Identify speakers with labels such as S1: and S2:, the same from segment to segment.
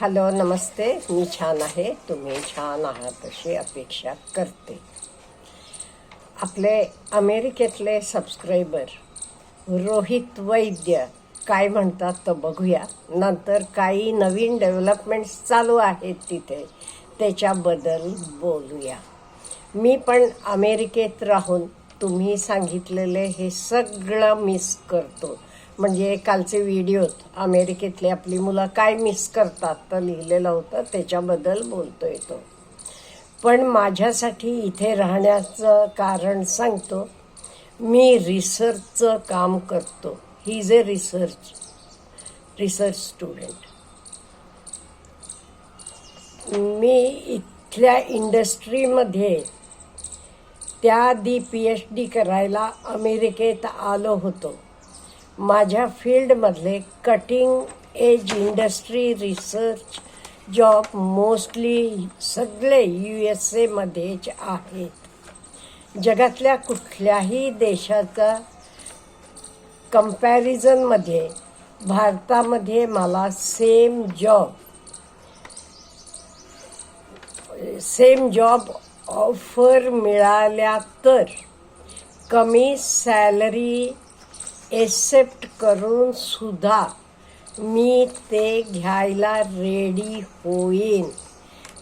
S1: Hello नमस्ते. मी छान आहे. तुम्ही छान आहात अशी अपेक्षा करते. आपले अमेरिकेतले सबस्क्रायबर रोहित वैद्य काय म्हणतात तर बघूया. नंतर काही नवीन डेव्हलपमेंट्स चालू आहेत तिथे. त्याच्याबद्दल बोलूया. मी पण अमेरिकेत राहून तुम्ही सांगितलेले हे सगळं मिस करतो. म्हणजे कालचे व्हिडिओत अमेरिकेतली आपली मुलं काय मिस करतात तर लिहिलेलं होतं त्याच्याबद्दल बोलतो येतो पण माझ्यासाठी इथे राहण्याचं कारण सांगतो मी रिसर्चचं काम करतो. He is a research research student मी इथल्या इंडस्ट्रीमध्ये त्याआधी पी एच डी करायला अमेरिकेत आलो होतो. माझ्या फील्डमधले cutting edge industry research job mostly सगळे यू एस एमध्येच आहेत. जगातल्या कुठल्याही देशाचा कम्पॅरिझनमध्ये भारतामध्ये मला same job same job offer मिळाल्या तर कमी सॅलरी एक्सेप्ट करून सुद्धा मी ते घ्यायला रेडी होईन.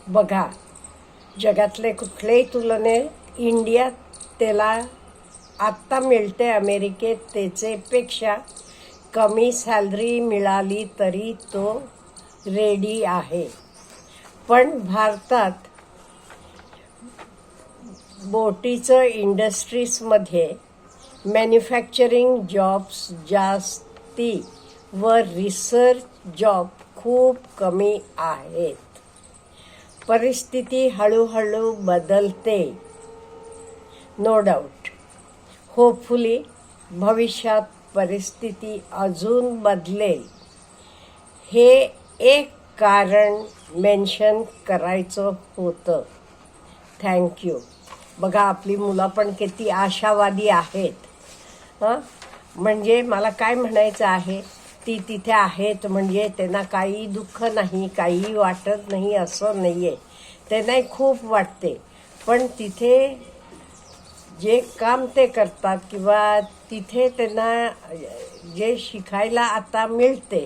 S1: बघा जगातले कुठल्याही तुलनेत इंडियात त्याला आत्ता मिळते अमेरिकेत त्याचेपेक्षा कमी सॅलरी मिळाली तरी तो रेडी आहे. पण भारतात बोटीचं इंडस्ट्रीजमध्ये मॅन्युफॅक्चरिंग जॉब्स जास्ती व रिसर्च जॉब खूप कमी आहेत. परिस्थिती हळूहळू बदलते. नो डाऊट होपफुली भविष्यात परिस्थिती अजून बदलेल. हे एक कारण मेन्शन करायचं होतं. थँक्यू बघा आपली मुलं पण किती आशावादी आहेत. हं? म्हणजे मला काय म्हणायचं आहे? ती तिथे आहेत म्हणजे त्यांना काही दुःख नाही काही वाटत नाही असं नाही आहे त्यांनाही खूप वाटते. पण तिथे जे काम ते करतात किंवा तिथे त्यांना जे शिकायला आता मिळते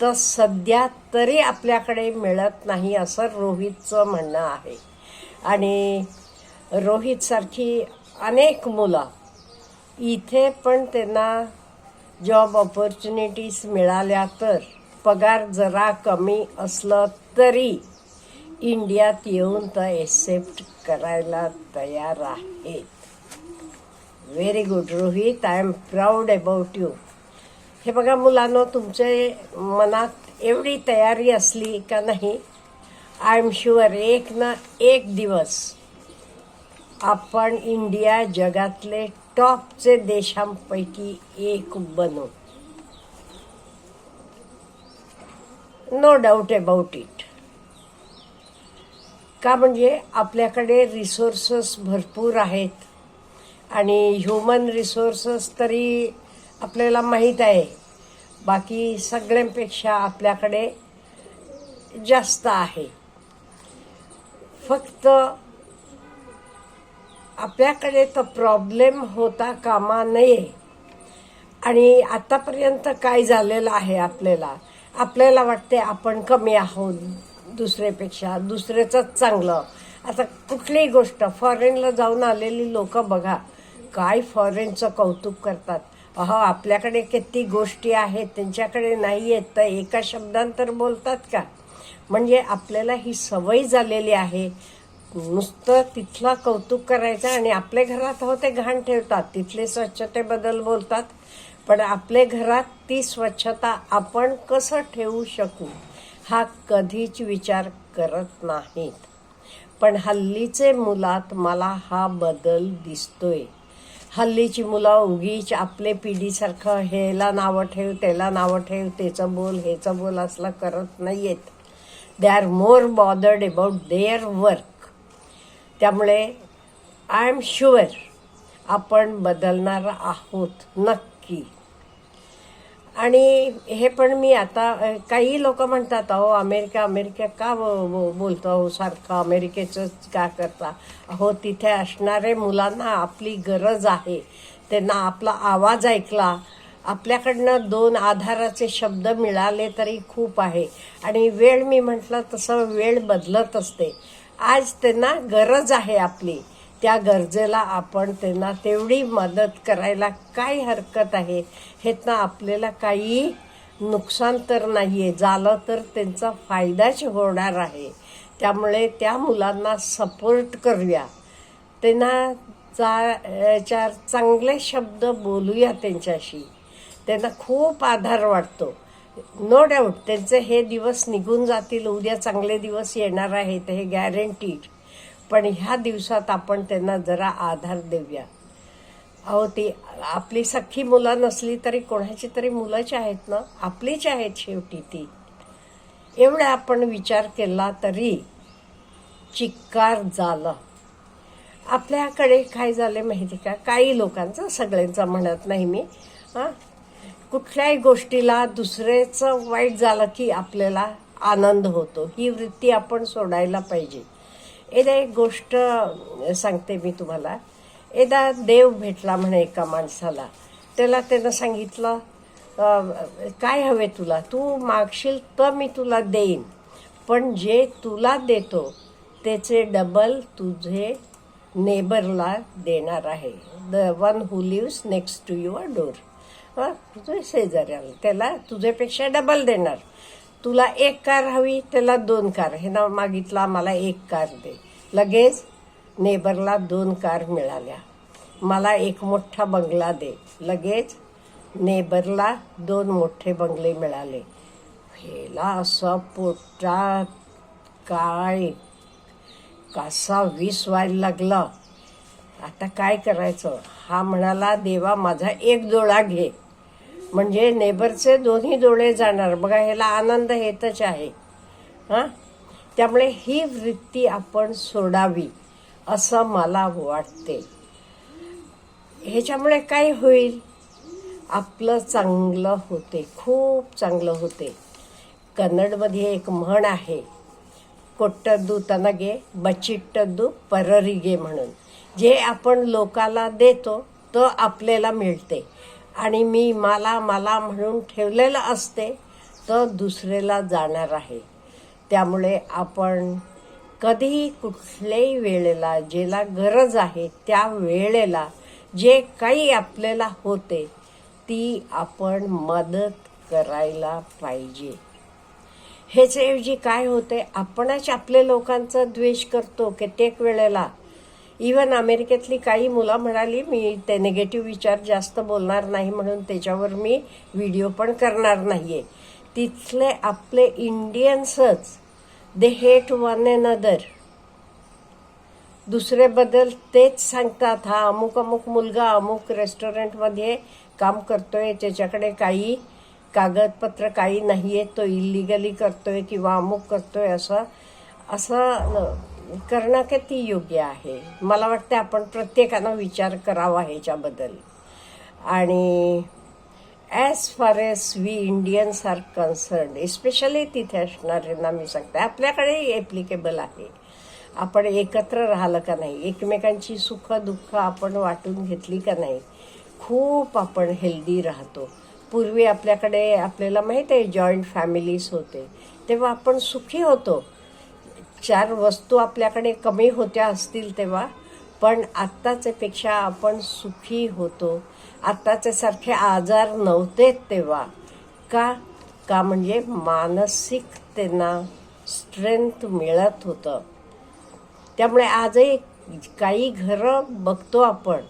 S1: तर सध्या तरी आपल्याकडे मिळत नाही असं रोहितचं म्हणणं आहे. आणि रोहितसारखी अनेक मुलं इथे पण त्यांना जॉब ऑपॉर्च्युनिटीज मिळाल्या तर पगार जरा कमी असलं तरी इंडियात येऊन तर एक्सेप्ट करायला तयार आहेत. Very good Rohit I am proud about you हे बघा मुलांनो तुमचे मनात एवढी तयारी असली का नाही? आय एम शुअर एक ना एक दिवस आपण इंडिया जगातले टॉपचे देशांपैकी एक बनू नो डाऊट अबाउट इट का म्हणजे आपल्याकडे रिसोर्सेस भरपूर आहेत आणि ह्युमन रिसोर्सेस तरी आपल्याला माहीत आहे. बाकी सगळ्यांपेक्षा आपल्याकडे जास्त आहे. फक्त आपल्याकडे तर प्रॉब्लेम होता कामा नये. आणि आतापर्यंत काय झालेलं आहे आपल्याला? आपल्याला वाटते आपण कमी आहोत दुसऱ्यापेक्षा. दुसऱ्याचंच चांगलं. आता कुठलीही गोष्ट फॉरेनला जाऊन आलेली लोक बघा. काय फॉरेनचं कौतुक करतात. अहो आपल्याकडे किती गोष्टी आहेत त्यांच्याकडे नाही आहेत तर एका शब्दांतर बोलतात का? म्हणजे आपल्याला ही सवय झालेली आहे. नुसतं तिथला कौतुक करायचं आणि आपल्या घरात हो ते घाण ठेवतात. तिथले स्वच्छतेबद्दल बोलतात. पण आपल्या घरात ती स्वच्छता आपण कसं ठेवू शकू हा कधीच विचार करत नाहीत. पण हल्लीचे मुलात मला हा बदल दिसतोय. हल्लीची मुलं उगीच आपले पिढीसारखं हेला नावं ठेव त्याला नावं ठेव त्याचं बोल ह्याचं बोल असलं करत नाहीयेत. They are more bothered about their work त्यामुळे आय एम शुअर आपण बदलणार आहोत नक्की. आणि हे पण मी आता काही लोक म्हणतात अहो अमेरिका अमेरिका का बोलतो? अहो सारखं अमेरिकेचं का करता? अहो तिथे असणारे मुलांना आपली गरज आहे. त्यांना आपला आवाज ऐकला. आपल्याकडनं दोन आधाराचे शब्द मिळाले तरी खूप आहे. आणि वेळ मी म्हटलं तसं वेळ बदलत असते. आज त्यांना गरज आहे आपली. त्या गरजेला आपण त्यांना तेवढी मदत करायला काय हरकत आहे ह्यातनं आपल्याला काही नुकसान तर नाही आहे झालं तर त्यांचा फायदाच होणार आहे. त्यामुळे त्या मुलांना सपोर्ट करूया. त्यांना चा चार चांगले शब्द बोलूया त्यांच्याशी. त्यांना खूप आधार वाटतो. नो डाऊट त्यांचे हे दिवस निघून जातील उद्या चांगले दिवस येणार आहेत हे गॅरंटीड पण ह्या दिवसात आपण त्यांना जरा आधार देऊया. अहो ती आपली सख्खी मुलं नसली तरी कोणाची तरी मुलंच आहेत ना? आपलीच आहेत शेवटी ती. एवढा आपण विचार केला तरी चिक्कार झालं. आपल्याकडे काय झाले माहिती का? काही लोकांचं सगळ्यांचं म्हणत नाही मी. हां? कुठल्याही गोष्टीला दुसऱ्याचं वाईट झालं की आपल्याला आनंद होतो. ही वृत्ती आपण सोडायला पाहिजे. एकदा एक गोष्ट सांगते मी तुम्हाला. एकदा देव भेटला म्हणे एका माणसाला. त्याला त्यानं सांगितलं काय हवे तुला? तू मागशील तर मी तुला देईन. पण जे तुला देतो त्याचे डबल तुझे नेबरला देणार आहे. The one who lives next to your door हां तुझे शेजाऱ्याला त्याला तुझ्यापेक्षा डबल देणार. तुला एक कार हवी त्याला दोन कार. हे ना मागितला मला एक कार दे. लगेच नेबरला दोन कार मिळाल्या. मला एक मोठा बंगला दे. लगेच नेबरला दोन मोठे बंगले मिळाले. हेला असं पोटात काय? कसा वीस व्हायला लागला. आता काय करायचं? हा म्हणाला देवा माझा एक डोळा घे. म्हणजे नेबरचे दोन्ही डोळे जाणार. बघा ह्याला आनंद येतच आहे. हां? त्यामुळे ही वृत्ती आपण सोडावी असं मला वाटते. ह्याच्यामुळे काय होईल? आपलं चांगलं होते. खूप चांगलं होते. कन्नडमध्ये एक म्हण आहे कोट्टद्दू तनगे बचिट्टद्दू पररिगे म्हणून. जे आपण लोकाला देतो तो आपल्याला मिळते. आणि मी मला मला म्हणून ठेवलेलं असते तर दुसऱ्याला जाणार आहे. त्यामुळे आपण कधीही कुठल्याही वेळेला ज्याला गरज आहे त्या वेळेला जे काही आपल्याला होते ती आपण मदत करायला पाहिजे. ह्याच्याऐवजी काय होते आपणच आपल्या लोकांचा द्वेष करतो कित्येक वेळेला. इवन अमेरिकेतली काही मुलं म्हणाली मी ते निगेटिव्ह विचार जास्त बोलणार नाही म्हणून त्याच्यावर मी व्हिडिओ पण करणार नाही आहे तिथले आपले इंडियन्सच they hate one another दुसरेबद्दल तेच सांगतात हा अमुक अमुक मुलगा अमुक रेस्टॉरंटमध्ये काम करतोय त्याच्याकडे काही कागदपत्र काही नाही आहे तो इलिगली करतोय किंवा अमुक करतोय असं असं करणं किती योग्य आहे. मला वाटतं आपण प्रत्येकानं विचार करावा ह्याच्याबद्दल. आणि as far as we Indians are concern especially तिथे असणाऱ्यांना मी सांगते आपल्याकडे ॲप्लिकेबल आहे. आपण एकत्र राहिलं का नाही एकमेकांची सुख दुःख आपण वाटून घेतली का नाही खूप आपण हेल्दी राहतो. पूर्वी आपल्याकडे आपल्याला माहीत आहे जॉईंट फॅमिलीज होते. तेव्हा आपण सुखी होतो. चार वस्तू आपल्याकडे कमी होत्या असतील तेव्हा पण आत्ताचेपेक्षा आपण सुखी होतो. आत्ताच्या सारखे आजार नव्हते तेव्हा. का? का म्हणजे मानसिक त्यांना स्ट्रेंथ मिळत होतं. त्यामुळे आजही काही घरं बघतो आपण.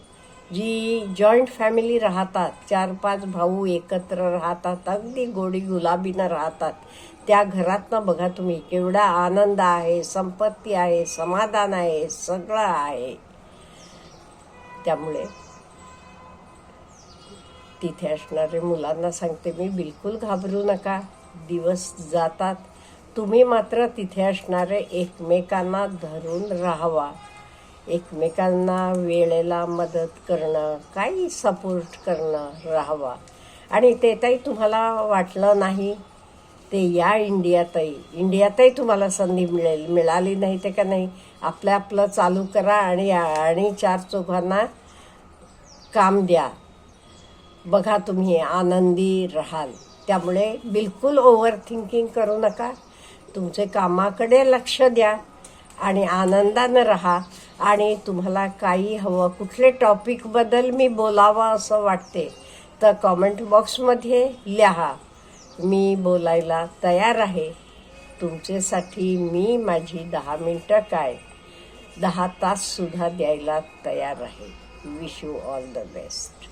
S1: जी जॉईंट फॅमिली राहतात चार पाच भाऊ एकत्र राहतात अगदी गोडी गुलाबीनं राहतात. त्या घरातनं बघा तुम्ही केवढा आनंद आहे संपत्ती आहे समाधान आहे सगळं आहे. त्यामुळे तिथे असणारे मुलांना सांगते मी बिलकुल घाबरू नका दिवस जातात. तुम्ही मात्र तिथे असणारे एकमेकांना धरून राहावा. एकमेकांना वेळेला मदत करणं काही सपोर्ट करणं राहावा. आणि ते ताई तुम्हाला वाटलं नाही ते या इंडियातही इंडियातही तुम्हाला संधी मिळेल मिळाली नाही ते का नाही? आपलं आपलं चालू करा आणि आणि चार चौघांना काम द्या. बघा तुम्ही आनंदी राहाल. त्यामुळे बिलकुल ओव्हर थिंकिंग करू नका. तुमचे कामाकडे लक्ष द्या. आणि आनंदानं राहा. आणि तुम्हाला काही हवं कुठले टॉपिकबद्दल मी बोलावं असं वाटते तर कॉमेंट बॉक्समध्ये लिहा. मी बोलायला तयार आहे. तुमच्यासाठी मी माझी दहा मिनटं काय? दहा ताससुद्धा द्यायला तयार आहे. Wish you all the best